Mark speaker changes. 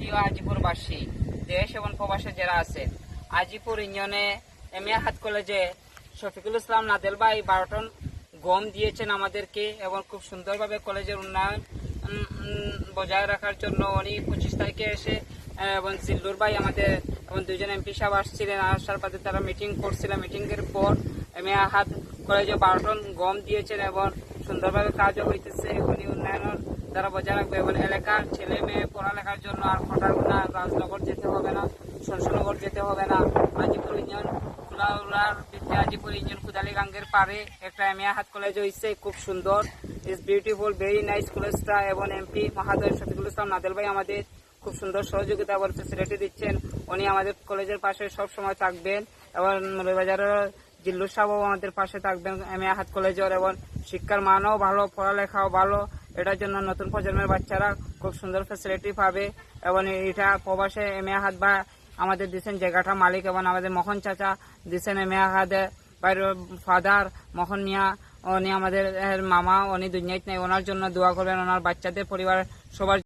Speaker 1: প্রিয় আজিপুরবাসী দেশ এবং প্রবাসে যারা আছে আজিপুর ইউনিয়নে এমিয়া হাত কলেজে শফিকুল ইসলাম নাদেল ভাই বারো টন গম দিয়েছেন আমাদেরকে এবং খুব সুন্দরভাবে কলেজের উন্নয়ন বজায় রাখার জন্য উনি পঁচিশ তারিখে এসে এবং সিল্লুর ভাই আমাদের এবং দুজন এমপি সাহেব আসছিলেন, আসার পথে তারা মিটিং করছিলেন মিটিংয়ের পর এম এ হাত কলেজে বারো টন গম দিয়েছেন এবং সুন্দরভাবে কাজও হইতেছে। উনি উন্নয়ন তারা বজায় রাখবে। এবং এলাকার ছেলে মেয়ে পড়ালেখার জন্য আর ফটারগুনা রাজনগর যেতে হবে না শংসনগর যেতে হবে না। আজিপুর ইউনিয়ন কুলাউলার আজিপুর ইউনিয়ন কুদালি গাঙ্গের পারে একটা এমিয়া হাত কলেজ হয়েছে খুব সুন্দর। ইজ বিউটিফুল ভেরি নাইস কলেজটা এবং এমপি মহাদয় শফিকুল ইসলাম নাদেল ভাই আমাদের খুব সুন্দর সহযোগিতা এবং ফেসিলিটি দিচ্ছেন। উনি আমাদের কলেজের পাশে সব সময় থাকবেন এবং বাজারের জিল্লু সাহেবও আমাদের পাশে থাকবেন, এমিয়া হাত কলেজের এবং শিক্ষার মানও ভালো, পড়ালেখাও ভালো। এটার জন্য নতুন প্রজন্মের বাচ্চারা খুব সুন্দর ফেসিলিটি পাবে এবং এটা প্রবাসে এ হাত বা আমাদের দিচ্ছেন জায়গাটা মালিক এবং আমাদের মোহন চাচা দিচ্ছেন এমিয়া হাতে বাইরে ফাদার মোহন মিয়া, উনি আমাদের মামা, উনি দুনিয়ায় নেই, ওনার জন্য দোয়া করবেন ওনার বাচ্চাদের পরিবার, সবার